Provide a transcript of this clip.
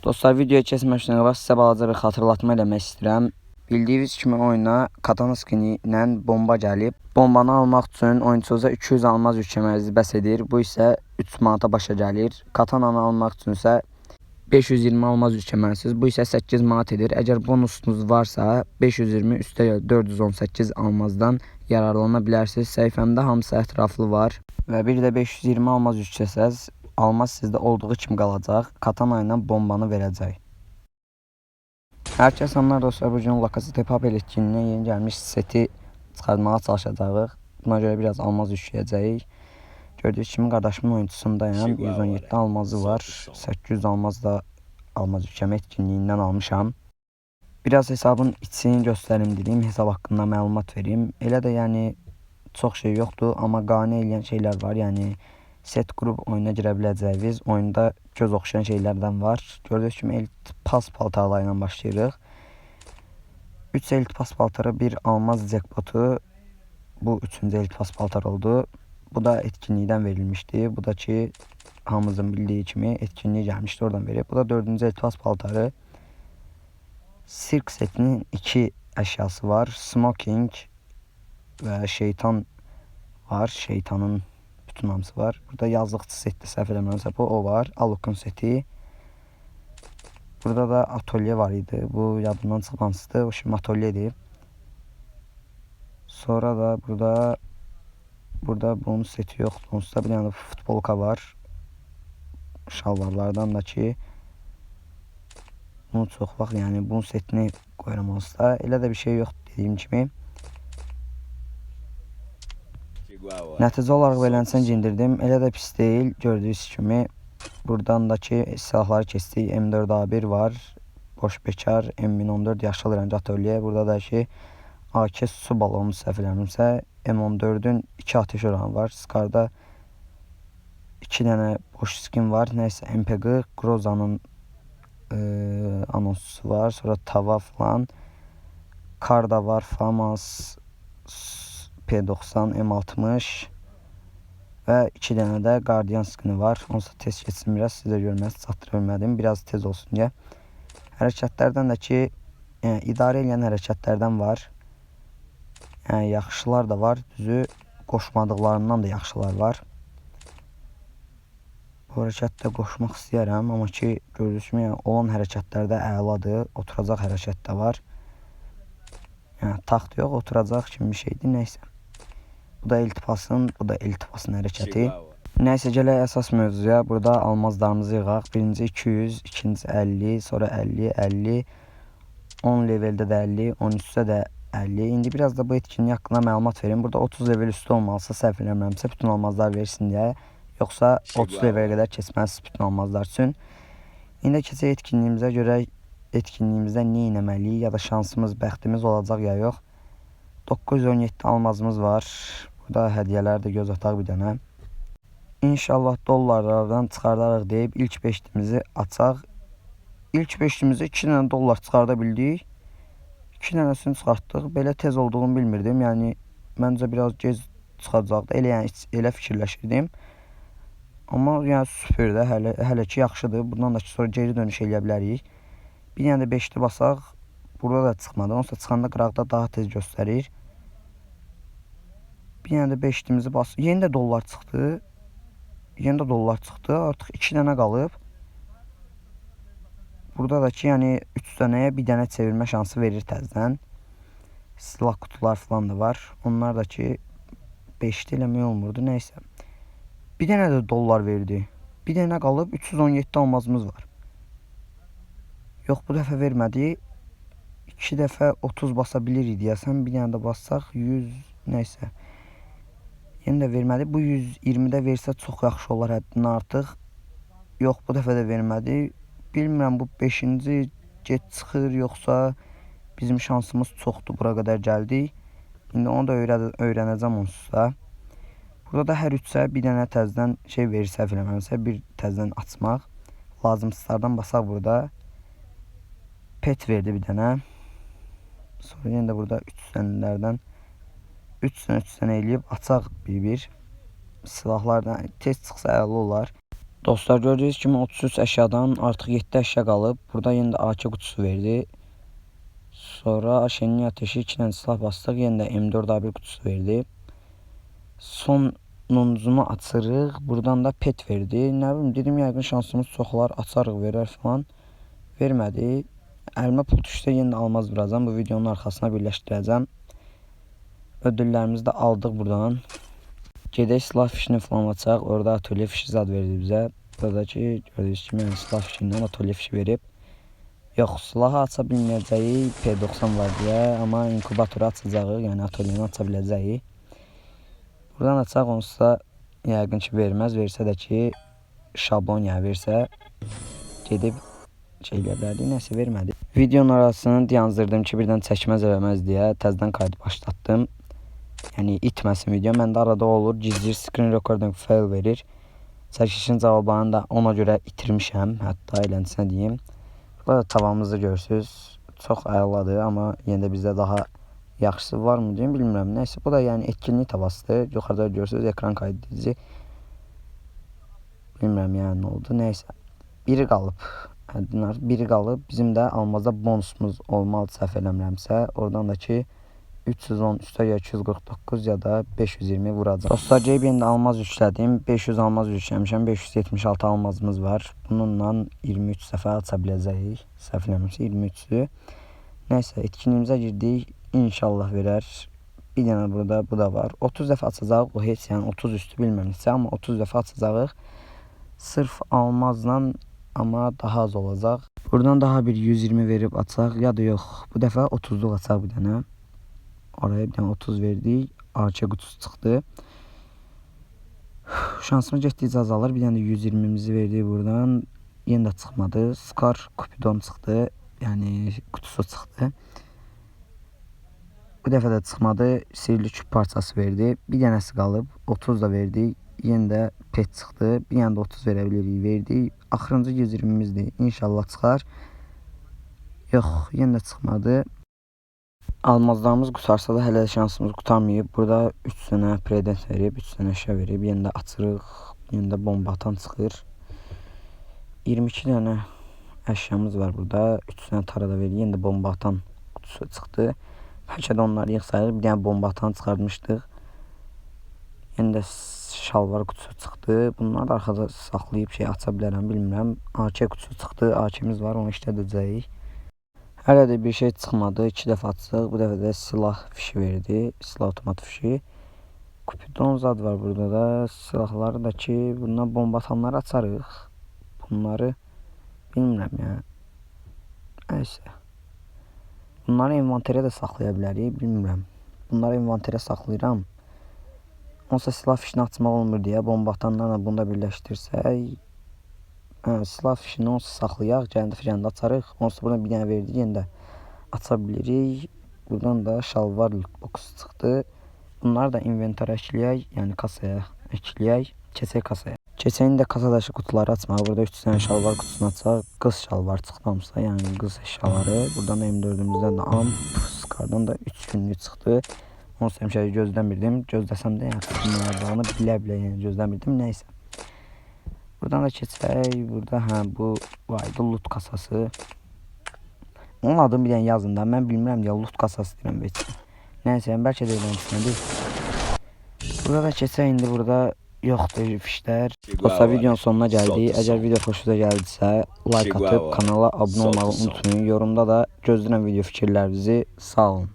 Dostlar videoya keçməmişdən qabaq sizə balaca bir xatırlatma eləmək istəyirəm. Bildiyiniz kimi oyuna Katana skini bomba gəlib. Bombanı almaq üçün oyunçunuza 200 almaz yükləməniz bəs edir. Bu isə 3 manata başa gəlir. Katananı almaq üçün isə 520 almaz yükləməlisiniz. Bu isə 8 manat edir. Əgər bonusunuz varsa 520 üstə 418 almazdan yararlana bilərsiniz. Səhifəmdə hamısı ətraflı var və bir də 520 almaz yükləsəz, almaz sizdə olduğu kimi qalacaq. Katana ilə bombanı verəcək. Hər kəs anlar dostlar, bu gün Lakazete Papel etkinliyinə yeni gəlmiş seti çıxartmağa çalışacağıq. Buna görə biraz almaz yükləyəcəyik. Gördüyünüz kimi qardaşımın oyunçusundayam. 117 almazı var. 800 almaz da almaz yükləmə etkinliyindən almışam. Biraz hesabın içini göstərim dedim, hesab haqqında məlumat verim. Elə də yəni çox şey yoxdur, amma qane eləyən şeylər var. Yəni set qurub oyuna girə biləcəyiniz, oyunda göz oxşayan şeylərdən var. Gördüyünüz kimi elit pas paltarları ilə başlayırıq. 3 elit pas paltarı, bir almaz jackpotu. Bu 3-cü elit pas paltar oldu. Bu da etkinlikdən verilmişdi. Bu da ki hamımızın bildiyi kimi etkinliyə gəlmişdi, oradan verib. Bu da 4-cü elit pas paltarı. Sirk setinin 2 əşyası var. Smoking və şeytan var. Şeytanın bütün var. Burada yazlıqçı setdə səhv eləmirəmsə bu o var. Alukun seti. Burada da atölye var idi. Bu yadımdan çıxmamışdı. O şimdi atölyedir. Sonra da burada burada bunun seti yoxdur. Onsuz da bir də futbolka var. Şalvarlardan da ki bunu çox vaxt yəni bunun setini qoyuram onsuz da. Elə də bir şey yoxdur dediyim kimi. Nəticə olaraq beləncə indirdim. Elə də pis deyil. Gördüyünüz kimi buradan da ki silahları keçdik. M4A1 var. Boş bekar M1014 yaşıl rəng atölye. Burada da ki AK su balonu səhv eləmirəmsə M14-ün 2 atəş oranı var. Skarda 2 dənə boş skin var. Nəysə MPG Groza'nın e, anonsusu var. Sonra tava falan. Kar da var. Famas P90 M60 və 2 dənə də Guardian skini var. Onsuz da tez keçsin biraz. Sizə görməz, çatdıra bilmədim. Biraz tez olsun deyə. Hərəkətlərdən də ki, yəni, idarə edən hərəkətlərdən var. Yəni, yaxşılar da var. Düzü qoşmadıqlarından da yaxşılar var. Bu hərəkətdə qoşmaq istəyərəm, amma ki, gördüyünüz kimi yəni, olan hərəkətlərdə əladır. Oturacaq hərəkət də var. Yəni, taxt yox, oturacaq kimi bir şeydir. Nəysə. Bu da iltifasın, bu da iltifasın hərəkəti. Nəysə gələk əsas mövzuya. Burada almazlarımızı yığaq. Birinci 200, ikinci 50, sonra 50, 50, 10 leveldə də 50, 13-də də 50. İndi biraz da bu etkinlik haqqında məlumat verim. Burada 30 level üstü olmalısa səhv eləmirəmsə bütün almazlar versin deyə. Yoxsa 30 levelə qədər keçməlisiniz bütün almazlar üçün. İndi keçək etkinliyimizə görə etkinliyimizdə nə etməliyik ya da şansımız, bəxtimiz olacaq ya yox. 917 almazımız var. Burada hədiyyələr də göz ataq bir dənə. İnşallah dollarlardan çıxardarıq deyib ilk beşdimizi açaq. İlk beşdimizi 2 dənə dollar çıxarda bildik. 2 dənəsini çıxartdıq. Belə tez olduğunu bilmirdim. Yəni məncə biraz gec çıxacaqdı. Elə yəni elə fikirləşirdim. Amma yəni süper də hələ hələ ki yaxşıdır. Bundan da sonra geri dönüş eləyə bilərik. Bir dənə də 5-li basaq. Burada da çıxmadı. Onsuz da çıxanda qıraqda daha tez göstərir. Bir dənə də 5-limizi bas. Yeni də dollar çıxdı. Yeni də dollar çıxdı. Artıq 2 dənə qalıb. Burada da ki, yəni 3 dənəyə bir dənə çevirmə şansı verir təzədən. Silah qutular falan da var. Onlar da ki 5-li eləmək olmurdu. Nəysə. Bir dənə də dollar verdi. Bir dənə qalıb 317 almazımız var. Yox, bu dəfə vermədi. 2 dəfə 30 basa bilirik deyəsən. Bir dənə də bassaq 100 nəysə. Yenə də vermədi. Bu 120-də versə çox yaxşı olar həddindən artıq. Yox, bu dəfə də vermədi. Bilmirəm bu 5-ci gec çıxır yoxsa bizim şansımız çoxdur bura qədər gəldik. İndi onu da öyrə öyrənəcəm onsuz da. Burada da hər üçsə bir dənə təzədən şey verir səhv eləmirəmsə, bir təzədən açmaq. Lazımsızlardan basaq burada. Pet verdi bir dənə. Sonra yenə də burada 3 dənələrdən 3 dənə 3 dənə eləyib açaq bir-bir. Silahlardan tez çıxsa əla olar. Dostlar gördüyünüz kimi 33 əşyadan artıq 7 əşya qalıb. Burada yenə də AK qutusu verdi. Sonra Aşenin ateşi 2 dənə silah bastıq. Yenə də M4 A1 qutusu verdi. Sonuncunu açırıq. Buradan da pet verdi. Nə bilim dedim yəqin şansımız çox olar, açarıq verər falan. Vermədi. Əlimə pul düşsə yenə almaz birazdan. Bu videonun arxasına birləşdirəcəm. Ödüllərimizi də aldıq buradan. Gedək silah fişini falan açaq. Orada atölye fişi zad verdi bizə. Buradakı gördüyünüz kimi yəni silah fişindən atölye fişi verib. Yox, silahı aça bilməyəcəyik P90 var deyə, amma inkubatoru açacağıq, yəni atölyeni aça biləcəyik. Buradan açaq onsuz yəqin ki verməz, versə də ki şablon yəni versə gedib şey eləyə bilərdik, nəsə vermədi. Videonun arasını yazdırdım ki, birdən çəkməz eləməz deyə təzədən kaydı başlatdım. Yəni itməsin video. Məndə arada olur, gizli screen recording fail verir. Çəkilişin cavablarını da ona görə itirmişəm, hətta eləncəsinə deyim. Burada tavamızı görürsüz. Çox əladır, amma yenə də bizdə daha yaxşısı var mı deyim, bilmirəm. Nəysə, bu da yəni etkinlik tavasıdır. Yuxarıda görürsüz ekran kaydedici. Bilmirəm yəni nə oldu. Nəysə. Biri qalıb. Dinar biri qalıb. Bizim də almazda bonusumuz olmalı səhv eləmirəmsə. Oradan da ki 310 üstəgə 249 ya da 520 vuracaq. Dostlar JBN-də almaz yüklədim. 500 almaz yükləmişəm. 576 almazımız var. Bununla 23 səfər aça biləcəyik. Səhv eləmirəmsə 23-dür. Nəysə, etkinliyimizə girdik. İnşallah verər. Bir dənə burada bu da var. 30 dəfə açacağıq. O heç yəni 30 üstü bilmirəm neçə, amma 30 dəfə açacağıq. Sırf almazla amma daha az olacaq. Buradan daha bir 120 verib açaq ya da yox. Bu dəfə 30-luq açaq bir dənə. Oraya bir dənə 30 verdik. AK qutusu çıxdı. Şansımız getdikcə azalır. Bir dənə də 120-mizi verdik buradan. Yenə də çıxmadı. Scar Cupidon çıxdı. Yəni qutusu çıxdı. Bu dəfə də çıxmadı. Sirli küp parçası verdi. Bir dənəsi qalıb. 30 da verdik. Yenə də pet çıxdı. Bir dənə də 30 verə bilirik. Verdik. Axırıncı 120-mizdir. İnşallah çıxar. Yox, yenə də çıxmadı. Almazlarımız qutarsa da hələ şansımız qutarmayıb. Burada 3 dənə predent verib, 3 dənə əşya verib. Yenə də açırıq. Yenə də bomba atan çıxır. 22 dənə əşyamız var burada. 3 dənə tarada verib. Yenə də bomba atan qutusu çıxdı. Bəlkə də onları yığ sayılır. Bir dənə bomba atan çıxartmışdıq. Yenə də şalvar qutusu çıxdı. Bunları da arxada saxlayıb şey aça bilərəm, bilmirəm. AK qutusu çıxdı. AK-miz var, onu işlədəcəyik. Hələ də bir şey çıxmadı. 2 dəfə açdıq. Bu dəfə də silah fişi verdi. Silah avtomat fişi. Kupidon zad var burada da. Silahları da ki, bundan bomba atanları açarıq. Bunları bilmirəm ya. Nəysə. Bunları inventerə də saxlaya bilərik, bilmirəm. Bunları inventerə saxlayıram. Onsa silah fişini açmaq olmur deyə bomba atanlarla bunu da birləşdirsək, silah fişini onsuz saxlayaq, gəndə frəndə açarıq. Onsuz buradan bir dənə verdik, yenə də aça bilirik. Buradan da şalvar box çıxdı. Bunları da inventara əkləyək, yəni kasaya əkləyək. Keçək kasaya. Keçən də kasadakı qutuları açmağa. Burada 3 dənə şalvar qutusunu açaq. Qız şalvar çıxdı hamısı, yəni qız əşyaları. Buradan da M4-ümüzdən də amp, skardan da 3 günlük çıxdı. Onsuz həmişə gözləmirdim. Gözləsəm də yəni bunlardan bilə-bilə yəni gözləmirdim. Nəysə. Buradan da keçək. Burada hə bu vaydı loot kasası. Onun adını bir dənə yazın da. Mən bilmirəm deyə loot kasası deyirəm heç. Nəysə, bəlkə də eləmişsiniz. Burada da keçək indi burada yoxdur fişlər. Dostlar videonun sonuna gəldik. Əgər video xoşunuza gəldisə, like atıb kanala abunə olmağı unutmayın. Yorumda da gözləyirəm video fikirlərinizi. Sağ olun.